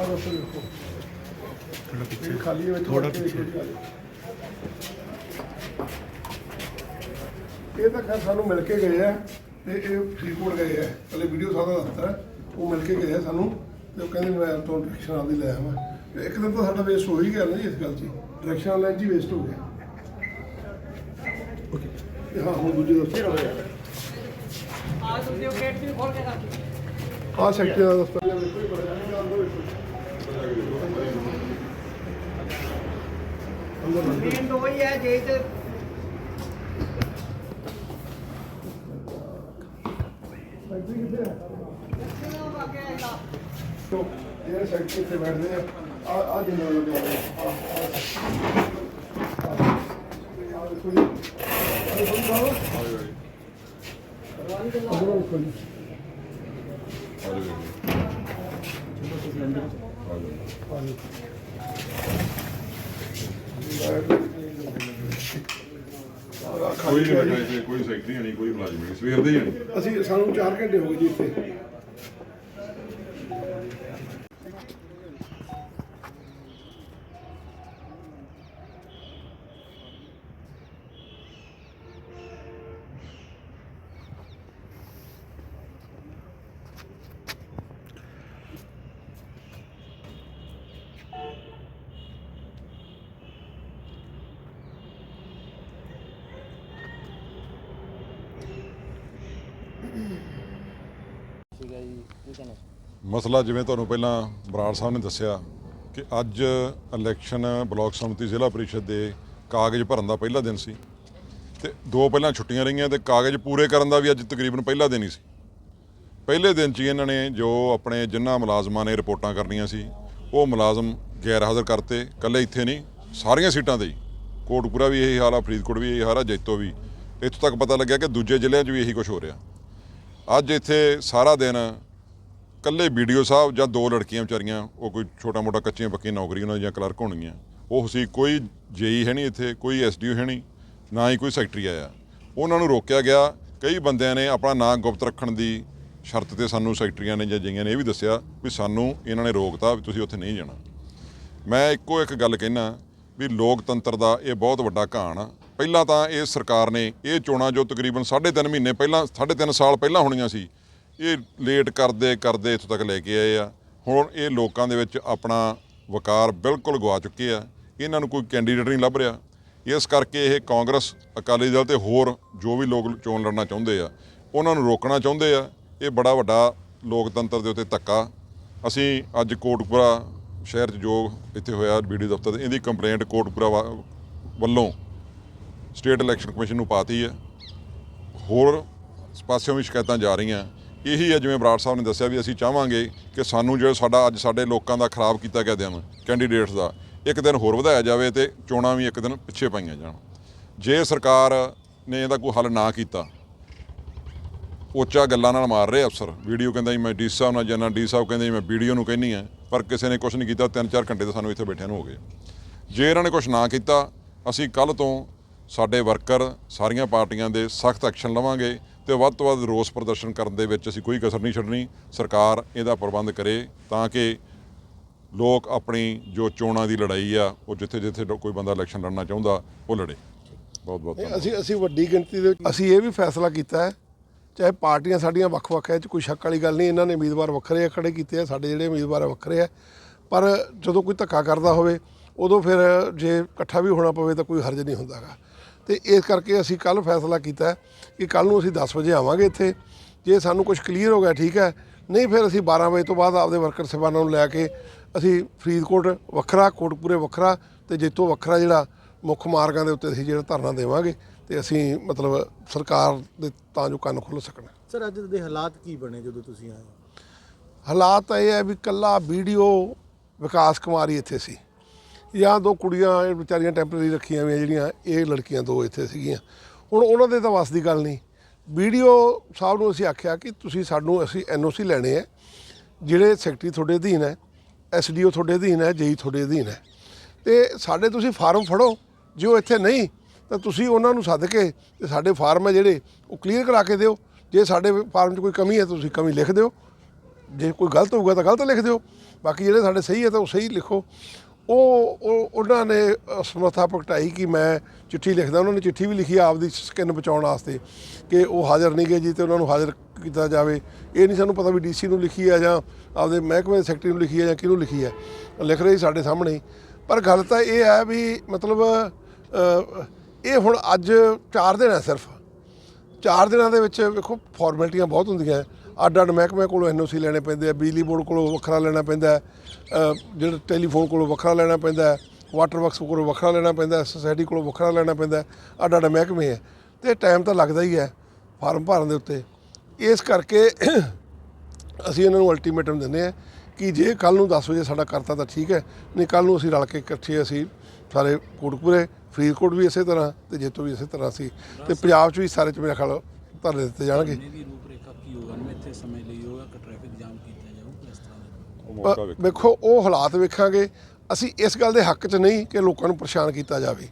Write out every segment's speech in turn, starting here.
ਆਹ ਰਸੋਈ ਇਹ ਤਾਂ ਖੈਰ ਸਾਨੂੰ ਮਿਲ ਕੇ ਗਏ ਆ ਤੇ ਇਹ ਫਰੀਦਕੋਟ ਗਏ ਆ। ਪਹਿਲੇ ਵੀਡੀਓ ਸਾਡਾ ਦੱਸਦਾ ਉਹ ਮਿਲ ਕੇ ਗਏ ਆ ਸਾਨੂੰ ਤੇ ਉਹ ਕਹਿੰਦੇ ਮੈਂ ਤੋਂ ਡਾਇਰੈਕਸ਼ਨ ਆਦੀ ਲੈ ਆਵਾਂ। ਇੱਕ ਦਿਨ ਤਾਂ ਸਾਡਾ ਵੇਸਟ ਹੋ ਹੀ ਗਿਆ ਨਾ ਇਸ ਗੱਲ 'ਚ। ਡਾਇਰੈਕਸ਼ਨ ਆਲਾ ਜੀ ਵੇਸਟ ਹੋ ਗਿਆ। ਓਕੇ ਹਾਂ ਹੁਣ ਦੂਜੇ ਦੋਸਤ। ਹੋ ਗਿਆ। ਆ ਤੁਸੀਂ ਉਹ ਗੇਟ ਵੀ ਖੋਲ ਕੇ ਰੱਖੀ ਆ ਸੈਕਟਰ ਦਾ ਦੋਸਤ। ਮੇਨ ਦੋ ਹੀ ਹੈ ਜੇ ਤੇ ਤੋ ਇਹ ਸੈਕਟਰੀ ਤੇ ਬੈਠਦੇ ਆ ਆ ਆ ਜਿੰਨਾ ਲੋਕ ਆ ਆ ਸੁਣੀ ਆ ਸੁਣੀ ਬਾਬਾ ਕਰਵਾਨੀ ਦੇ ਨਾਲ ਕੋਈ ਨਹੀਂ ਬੈਠਾ ਇੱਥੇ, ਕੋਈ ਸੈਕਟਰੀ ਨਹੀਂ, ਕੋਈ ਮੁਲਾਜ਼ਮ ਨਹੀਂ, ਸਵੇਰ ਦੇ ਹੀ ਨਹੀਂ। ਅਸੀਂ ਸਾਨੂੰ 4 ਘੰਟੇ ਹੋ ਗਏ ਜੀ ਇੱਥੇ। ਮਸਲਾ ਜਿਵੇਂ ਤੁਹਾਨੂੰ ਪਹਿਲਾਂ ਬਰਾੜ ਸਾਹਿਬ ਨੇ ਦੱਸਿਆ ਕਿ ਅੱਜ ਇਲੈਕਸ਼ਨ ਬਲਾਕ ਸਮਿਤੀ ਜ਼ਿਲ੍ਹਾ ਪਰਿਸ਼ਦ ਦੇ ਕਾਗਜ਼ ਭਰਨ ਦਾ ਪਹਿਲਾ ਦਿਨ ਸੀ ਤੇ ਦੋ ਪਹਿਲਾਂ ਛੁੱਟੀਆਂ ਰਹੀਆਂ ਤੇ ਕਾਗਜ਼ ਪੂਰੇ ਕਰਨ ਦਾ ਵੀ ਅੱਜ ਤਕਰੀਬਨ ਪਹਿਲਾ ਦਿਨ ਹੀ ਸੀ। ਪਹਿਲੇ ਦਿਨ 'ਚ ਹੀ ਇਹਨਾਂ ਨੇ ਜੋ ਆਪਣੇ ਜਿਨ੍ਹਾਂ ਮੁਲਾਜ਼ਮਾਂ ਨੇ ਰਿਪੋਰਟਾਂ ਕਰਨੀਆਂ ਸੀ, ਉਹ ਮੁਲਾਜ਼ਮ ਗੈਰ ਹਾਜ਼ਰ ਕਰਤੇ ਕੱਲੇ ਇੱਥੇ ਨਹੀਂ, ਸਾਰੀਆਂ ਸੀਟਾਂ ਤੇ ਹੀ। ਕੋਟਪੁਰਾ ਵੀ ਇਹੀ ਹਾਲ ਆ, ਫਰੀਦਕੋਟ ਵੀ ਇਹੀ ਹਾਲ ਆ, ਜੈਤੋ ਵੀ। ਇੱਥੋਂ ਤੱਕ ਪਤਾ ਲੱਗਿਆ ਕਿ ਦੂਜੇ ਜ਼ਿਲ੍ਹਿਆਂ 'ਚ ਵੀ ਇਹੀ ਕੁਝ ਹੋ ਰਿਹਾ। ਅੱਜ ਇੱਥੇ ਸਾਰਾ ਦਿਨ ਕੱਲੇ ਵੀਡੀਓ ਸਾਹਿਬ ਜਾਂ ਦੋ ਲੜਕੀਆਂ ਵਿਚਾਰੀਆਂ, ਉਹ ਕੋਈ ਛੋਟਾ ਮੋਟਾ ਕੱਚੀਆਂ ਪੱਕੀਆਂ ਨੌਕਰੀ ਉਹਨਾਂ ਦੀਆਂ ਕਲਰਕ ਹੋਣਗੀਆਂ। ਉਹ ਸੀ ਕੋਈ ਜੇਈ ਹੈ ਨਹੀਂ ਇੱਥੇ, ਕੋਈ ਐਸਡੀਓ ਹੈ ਨਹੀਂ, ਨਾ ਹੀ ਕੋਈ ਸੈਕਟਰੀ ਆਇਆ। ਉਹਨਾਂ ਨੂੰ ਰੋਕਿਆ ਗਿਆ। ਕਈ ਬੰਦਿਆਂ ਨੇ ਆਪਣਾ ਨਾਂ ਗੁਪਤ ਰੱਖਣ ਦੀ ਸ਼ਰਤ ਤੇ ਸਾਨੂੰ ਸੈਕਟਰੀਆਂ ਨੇ ਜਾਂ ਜਈਆਂ ਨੇ ਇਹ ਵੀ ਦੱਸਿਆ ਵੀ ਸਾਨੂੰ ਇਹਨਾਂ ਨੇ ਰੋਕਤਾ ਵੀ ਤੁਸੀਂ ਉੱਥੇ ਨਹੀਂ ਜਾਣਾ। ਮੈਂ ਇੱਕੋ ਇੱਕ ਗੱਲ ਕਹਿਣਾ ਵੀ ਲੋਕਤੰਤਰ ਦਾ ਇਹ ਬਹੁਤ ਵੱਡਾ ਘਾਣ ਆ। ਪਹਿਲਾਂ ਤਾਂ ਇਹ ਸਰਕਾਰ ਨੇ ਇਹ ਚੋਣਾਂ ਜੋ ਤਕਰੀਬਨ 3.5 ਮਹੀਨੇ ਪਹਿਲਾਂ 3.5 ਸਾਲ ਪਹਿਲਾਂ ਹੋਣੀਆਂ ਸੀ ਇਹ ਲੇਟ ਕਰਦੇ ਕਰਦੇ ਇੱਥੋਂ ਤੱਕ ਲੈ ਕੇ ਆਏ ਆ। ਹੁਣ ਇਹ ਲੋਕਾਂ ਦੇ ਵਿੱਚ ਆਪਣਾ ਵਕਾਰ ਬਿਲਕੁਲ ਗਵਾ ਚੁੱਕੇ ਆ। ਇਹਨਾਂ ਨੂੰ ਕੋਈ ਕੈਂਡੀਡੇਟ ਨਹੀਂ ਲੱਭ ਰਿਹਾ। ਇਸ ਕਰਕੇ ਇਹ ਕਾਂਗਰਸ, ਅਕਾਲੀ ਦਲ ਤੇ ਹੋਰ ਜੋ ਵੀ ਲੋਕ ਚੋਣ ਲੜਨਾ ਚਾਹੁੰਦੇ ਆ, ਉਹਨਾਂ ਨੂੰ ਰੋਕਣਾ ਚਾਹੁੰਦੇ ਆ। ਇਹ ਬੜਾ ਵੱਡਾ ਲੋਕਤੰਤਰ ਦੇ ਉੱਤੇ ਧੱਕਾ। ਅਸੀਂ ਅੱਜ ਕੋਟਪੁਰਾ ਸ਼ਹਿਰ 'ਚ ਜੋ ਇੱਥੇ ਹੋਇਆ ਵੀਡੀਓ ਦਫ਼ਤਰ, ਇਹਦੀ ਕੰਪਲੇਂਟ ਕੋਟਪੁਰਾ ਵਾ- ਵੱਲੋਂ ਸਟੇਟ ਇਲੈਕਸ਼ਨ ਕਮਿਸ਼ਨ ਨੂੰ ਪਾਤੀ ਹੈ ਹੋਰ ਪਾਸਿਓਂ ਵੀ ਸ਼ਿਕਾਇਤਾਂ ਜਾ ਰਹੀਆਂ। ਇਹੀ ਹੈ ਜਿਵੇਂ ਬਰਾੜ ਸਾਹਿਬ ਨੇ ਦੱਸਿਆ ਵੀ ਅਸੀਂ ਚਾਹਾਂਗੇ ਕਿ ਸਾਨੂੰ ਜਿਹੜਾ ਸਾਡਾ ਅੱਜ ਸਾਡੇ ਲੋਕਾਂ ਦਾ ਖਰਾਬ ਕੀਤਾ ਗਿਆ ਦਿਨ ਕੈਂਡੀਡੇਟਸ ਦਾ, ਇੱਕ ਦਿਨ ਹੋਰ ਵਧਾਇਆ ਜਾਵੇ ਤੇ ਚੋਣਾਂ ਵੀ ਇੱਕ ਦਿਨ ਪਿੱਛੇ ਪਾਈਆਂ ਜਾਣ। ਜੇ ਸਰਕਾਰ ਨੇ ਇਹਦਾ ਕੋਈ ਹੱਲ ਨਾ ਕੀਤਾ, ਉੱਚਾ ਗੱਲਾਂ ਨਾਲ ਮਾਰ ਰਹੇ ਅਫਸਰ। ਵੀਡੀਓ ਕਹਿੰਦਾ ਜੀ ਮੈਂ ਡੀ ਸਾਹਿਬ ਨਾਲ ਜਾਣਾ ਡੀ ਸਾਹਿਬ ਕਹਿੰਦੇ ਜੀ ਮੈਂ ਵੀਡੀਓ ਨੂੰ ਕਹਿੰਨੀ ਆ ਪਰ ਕਿਸੇ ਨੇ ਕੁਝ ਨਹੀਂ ਕੀਤਾ ਤਿੰਨ ਚਾਰ ਘੰਟੇ ਤਾਂ ਸਾਨੂੰ ਇੱਥੇ ਬੈਠਿਆਂ ਨੂੰ ਹੋ ਗਏ। ਜੇ ਇਹਨਾਂ ਨੇ ਕੁਝ ਨਾ ਕੀਤਾ, ਅਸੀਂ ਕੱਲ ਤੋਂ ਸਾਡੇ ਵਰਕਰ ਸਾਰੀਆਂ ਪਾਰਟੀਆਂ ਦੇ ਸਖਤ ਐਕਸ਼ਨ ਲਵਾਂਗੇ। ਤੇ ਵੱਧ ਤੋਂ ਵੱਧ ਰੋਸ ਪ੍ਰਦਰਸ਼ਨ ਕਰਨ ਦੇ ਵਿੱਚ ਅਸੀਂ ਕੋਈ ਕਸਰ ਨਹੀਂ ਛੱਡਣੀ। ਸਰਕਾਰ ਇਹਦਾ ਪ੍ਰਬੰਧ ਕਰੇ ਤਾਂ ਕਿ ਲੋਕ ਆਪਣੀ ਜੋ ਚੋਣਾਂ ਦੀ ਲੜਾਈ ਆ ਉਹ ਜਿੱਥੇ ਜਿੱਥੇ ਕੋਈ ਬੰਦਾ ਇਲੈਕਸ਼ਨ ਲੜਨਾ ਚਾਹੁੰਦਾ ਉਹ ਲੜੇ। ਬਹੁਤ ਬਹੁਤ ਅਸੀਂ ਅਸੀਂ ਵੱਡੀ ਗਿਣਤੀ ਦੇ ਅਸੀਂ ਇਹ ਵੀ ਫੈਸਲਾ ਕੀਤਾ ਹੈ ਚਾਹੇ ਪਾਰਟੀਆਂ ਸਾਡੀਆਂ ਵੱਖ-ਵੱਖ ਹੈ 'ਚ ਕੋਈ ਸ਼ੱਕ ਵਾਲੀ ਗੱਲ ਨਹੀਂ ਇਹਨਾਂ ਨੇ ਉਮੀਦਵਾਰ ਵੱਖਰੇ ਖੜੇ ਕੀਤੇ ਆ ਸਾਡੇ ਜਿਹੜੇ ਉਮੀਦਵਾਰ ਆ ਵੱਖਰੇ ਆ। ਪਰ ਜਦੋਂ ਕੋਈ ਧੱਕਾ ਕਰਦਾ ਹੋਵੇ ਉਦੋਂ ਫਿਰ ਜੇ ਇਕੱਠਾ ਵੀ ਹੋਣਾ ਪਵੇ ਤਾਂ ਕੋਈ ਹਰਜ ਨਹੀਂ ਹੁੰਦਾਗਾ। ਤੇ ਇਸ ਕਰਕੇ ਅਸੀਂ ਕੱਲ ਫੈਸਲਾ ਕੀਤਾ ਕਿ ਕੱਲ ਨੂੰ ਅਸੀਂ 10 ਵਜੇ ਆਵਾਂਗੇ ਇੱਥੇ। ਜੇ ਸਾਨੂੰ ਕੁਝ ਕਲੀਅਰ ਹੋ ਗਿਆ ਠੀਕ ਹੈ। ਨਹੀਂ ਫਿਰ ਅਸੀਂ 12 ਵਜੇ ਤੋਂ ਬਾਅਦ ਆਪਦੇ ਵਰਕਰ ਸਹਿਬਾਨਾਂ ਨੂੰ ਲੈ ਕੇ ਅਸੀਂ ਫਰੀਦਕੋਟ ਵੱਖਰਾ ਕੋਟਪੂਰੇ ਵੱਖਰਾ ਤੇ ਜੇਤੋ ਵੱਖਰਾ ਜਿਹੜਾ ਮੁੱਖ ਮਾਰਗਾਂ ਦੇ ਉੱਤੇ ਅਸੀਂ ਜਿਹੜਾ ਧਰਨਾ ਦੇਵਾਂਗੇ ਤੇ ਅਸੀਂ ਮਤਲਬ ਸਰਕਾਰ ਦੇ ਤਾਂ ਜੋ ਕੰਨ ਖੁੱਲ ਸਕਣ। ਸਰ ਅੱਜ ਦੇ ਹਾਲਾਤ ਕੀ ਬਣੇ ਜਦੋਂ ਤੁਸੀਂ ਆਏ ਹਾਲਾਤ ਇਹ ਹੈ ਵੀ ਕੱਲਾ ਵੀਡੀਓ ਵਿਕਾਸ ਕੁਮਾਰੀ ਇੱਥੇ ਸੀ। ਜਾਂ ਦੋ ਕੁੜੀਆਂ ਇਹ ਵਿਚਾਰੀਆਂ ਟੈਂਪਰੇਰੀ ਰੱਖੀਆਂ ਹੋਈਆਂ ਜਿਹੜੀਆਂ, ਇਹ ਲੜਕੀਆਂ ਦੋ ਇੱਥੇ ਸੀਗੀਆਂ। ਹੁਣ ਉਹਨਾਂ ਦੇ ਤਾਂ ਵੱਸ ਦੀ ਗੱਲ ਨਹੀਂ। ਵੀਡੀਓ ਸਾਹਿਬ ਨੂੰ ਅਸੀਂ ਆਖਿਆ ਕਿ ਤੁਸੀਂ ਸਾਨੂੰ, ਅਸੀਂ ਐਨਓਸੀ ਲੈਣੇ ਆ, ਜਿਹੜੇ ਸੈਕਟਰੀ ਤੁਹਾਡੇ ਅਧੀਨ ਹੈ, ਐਸਡੀਓ ਤੁਹਾਡੇ ਅਧੀਨ ਹੈ, ਜੇਈ ਤੁਹਾਡੇ ਅਧੀਨ ਹੈ। ਤੇ ਸਾਡੇ ਤੁਸੀਂ ਫਾਰਮ ਫੜੋ, ਜੇ ਉਹ ਇੱਥੇ ਨਹੀਂ, ਤਾਂ ਤੁਸੀਂ ਉਹਨਾਂ ਨੂੰ ਸੱਦ ਕੇ ਤੇ ਸਾਡੇ ਫਾਰਮ ਹੈ ਜਿਹੜੇ, ਉਹ ਕਲੀਅਰ ਕਰਾ ਕੇ ਦਿਓ। ਜੇ ਸਾਡੇ ਫਾਰਮ 'ਚ ਕੋਈ ਕਮੀ ਹੈ, ਤੁਸੀਂ ਕਮੀ ਲਿਖ ਦਿਓ। ਜੇ ਕੋਈ ਗਲਤ ਹੋਊਗਾ ਤਾਂ ਗਲਤ ਲਿਖ ਦਿਓ। ਬਾਕੀ ਜਿਹੜੇ ਸਾਡੇ ਸਹੀ ਹੈ, ਤਾਂ ਉਹ ਸਹੀ ਲਿਖੋ। ਉਹ ਉਹ ਉਹਨਾਂ ਨੇ ਸਮਰੱਥਾ ਪ੍ਰਗਟਾਈ ਕਿ ਮੈਂ ਚਿੱਠੀ ਲਿਖਦਾ। ਉਹਨਾਂ ਨੇ ਚਿੱਠੀ ਵੀ ਲਿਖੀ ਆਪਦੀ ਸਕਿਨ ਬਚਾਉਣ ਵਾਸਤੇ ਕਿ ਉਹ ਹਾਜ਼ਰ ਨਹੀਂ ਗਏ ਜੀ ਤੇ ਉਹਨਾਂ ਨੂੰ ਹਾਜ਼ਰ ਕੀਤਾ ਜਾਵੇ। ਇਹ ਨਹੀਂ ਸਾਨੂੰ ਪਤਾ ਵੀ ਡੀਸੀ ਨੂੰ ਲਿਖੀ ਹੈ ਜਾਂ ਆਪਦੇ ਮਹਿਕਮੇ ਦੇ ਸੈਕਟਰੀ ਨੂੰ ਲਿਖੀ ਹੈ ਜਾਂ ਕਿਹਨੂੰ ਲਿਖੀ ਹੈ। ਲਿਖ ਰਹੇ ਸੀ ਸਾਡੇ ਸਾਹਮਣੇ। ਪਰ ਗੱਲ ਤਾਂ ਇਹ ਹੈ ਵੀ ਮਤਲਬ ਇਹ ਹੁਣ ਅੱਜ 4 ਦਿਨ ਹੈ ਸਿਰਫ। ਚਾਰ ਦਿਨਾਂ ਦੇ ਵਿੱਚ ਵੇਖੋ ਫਾਰਮੈਲਿਟੀਆਂ ਬਹੁਤ ਹੁੰਦੀਆਂ। ਅੱਡ ਅੱਡ ਮਹਿਕਮੇ ਕੋਲੋਂ ਐਨਓਸੀ ਲੈਣੇ ਪੈਂਦੇ ਆ, ਬਿਜਲੀ ਬੋਰਡ ਕੋਲੋਂ ਵੱਖਰਾ ਲੈਣਾ ਪੈਂਦਾ ਜਿਹੜਾ ਟੈਲੀਫੋਨ ਕੋਲੋਂ ਵੱਖਰਾ ਲੈਣਾ ਪੈਂਦਾ ਵਾਟਰ ਵਰਕਸ ਕੋਲੋਂ ਵੱਖਰਾ ਲੈਣਾ ਪੈਂਦਾ ਸੋਸਾਇਟੀ ਕੋਲੋਂ ਵੱਖਰਾ ਲੈਣਾ ਪੈਂਦਾ ਅੱਡ ਅੱਡ ਮਹਿਕਮੇ ਹੈ। ਤੇ ਟਾਈਮ ਤਾਂ ਲੱਗਦਾ ਹੀ ਹੈ ਫਾਰਮ ਭਰਨ ਦੇ ਉੱਤੇ। ਇਸ ਕਰਕੇ ਅਸੀਂ ਇਹਨਾਂ ਨੂੰ ਅਲਟੀਮੇਟਮ ਦਿੰਦੇ ਆ ਕਿ ਜੇ ਕੱਲ ਨੂੰ 10 ਵਜੇ ਸਾਡਾ ਕਰਤਾ ਤਾਂ ਠੀਕ ਹੈ, ਨਹੀਂ ਕੱਲ ਨੂੰ ਅਸੀਂ ਰਲ ਕੇ ਇਕੱਠੇ ਅਸੀਂ ਸਾਰੇ ਕੋਟਪੁਰੇ ਫਰੀਦਕੋਟ ਵੀ ਇਸੇ ਤਰ੍ਹਾਂ ਤੇ ਜੇਤੂ ਵੀ ਇਸੇ ਤਰ੍ਹਾਂ ਸੀ ਤੇ ਪੰਜਾਬ 'ਚ ਵੀ ਸਾਰੇ 'ਚ ਮੇਰਾ ਖਿਆਲ ਧਰਨੇ ਦਿੱਤੇ ਜਾਣਗੇ। ਨੇ ਦੀ ਰੂਪਰੇਖਾ ਕੀ ਹੋਗਾ ਮੈਂ ਇੱਥੇ ਸਮੇਂ ਲਈ ਹੋਗਾ ਕਿ ਟ੍ਰੈਫਿਕ ਜਾਮ ਕੀਤਾ ਜਾਊ ਇਸ ਤਰ੍ਹਾਂ ਦਾ। ਉਹ ਮੌਕਾ ਪਰ ਵੇਖੋ। ਵੇਖੋ ਉਹ ਹਾਲਾਤ ਵੇਖਾਂਗੇ। ਅਸੀਂ ਇਸ ਗੱਲ ਦੇ ਹੱਕ 'ਚ ਨਹੀਂ ਕਿ ਲੋਕਾਂ ਨੂੰ ਪਰੇਸ਼ਾਨ ਕੀਤਾ ਜਾਵੇ।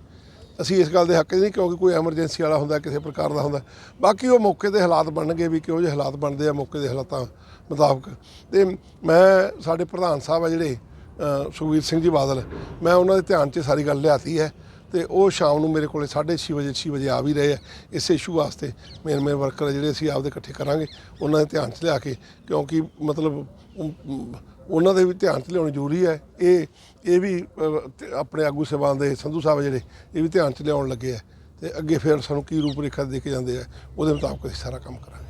ਅਸੀਂ ਇਸ ਗੱਲ ਦੇ ਹੱਕ 'ਚ ਨਹੀਂ ਕਿਉਂਕਿ ਕੋਈ ਐਮਰਜੈਂਸੀ ਵਾਲਾ ਹੁੰਦਾ ਕਿਸੇ ਪ੍ਰਕਾਰ ਦਾ ਹੁੰਦਾ। ਬਾਕੀ ਉਹ ਮੌਕੇ ਦੇ ਹਾਲਾਤ ਬਣਨਗੇ ਵੀ ਕਿਹੋ ਜਿਹੇ ਹਾਲਾਤ ਬਣਦੇ ਆ ਮੌਕੇ ਦੇ ਹਾਲਾਤਾਂ ਮੁਤਾਬਕ। ਤੇ ਮੈਂ ਸਾਡੇ ਪ੍ਰਧਾਨ ਸਾਹਿਬ ਆ ਜਿਹੜੇ ਅ, ਸੁਖਬੀਰ ਸਿੰਘ ਜੀ ਬਾਦਲ ਮੈਂ ਉਹਨਾਂ ਦੇ ਧਿਆਨ 'ਚ ਸਾਰੀ ਗੱਲ ਲਿਆਤੀ ਹੈ। ਤੇ ਉਹ ਸ਼ਾਮ ਨੂੰ ਮੇਰੇ ਕੋਲੇ 6:30 ਵਜੇ 6 ਵਜੇ ਆ ਵੀ ਰਹੇ ਆ। ਇਸੇ ਇਸ਼ੂ ਵਾਸਤੇ ਮੇਨ ਮੇਨ ਵਰਕਰ ਜਿਹੜੇ ਅਸੀਂ ਆਪਦੇ ਇਕੱਠੇ ਕਰਾਂਗੇ, ਉਹਨਾਂ ਦੇ ਧਿਆਨ 'ਚ ਲਿਆ ਕੇ, ਕਿਉਂਕਿ ਮਤਲਬ ਉਹਨਾਂ ਦੇ ਵੀ ਧਿਆਨ 'ਚ ਲਿਆਉਣੀ ਜ਼ਰੂਰੀ ਹੈ। ਇਹ ਇਹ ਵੀ ਆਪਣੇ ਆਗੂ ਸਭਾਨ ਦੇ ਸੰਧੂ ਸਾਹਿਬ ਜਿਹੜੇ, ਇਹ ਵੀ ਧਿਆਨ 'ਚ ਲਿਆਉਣ ਲੱਗੇ ਆ। ਤੇ ਅੱਗੇ ਫਿਰ ਸਾਨੂੰ ਕੀ ਰੂਪ ਰੇਖਾ ਦੇ ਕੇ ਜਾਂਦੇ ਆ, ਉਹਦੇ ਮੁਤਾਬਕ ਅਸੀਂ ਸਾਰਾ ਕੰਮ ਕਰਾਂਗੇ।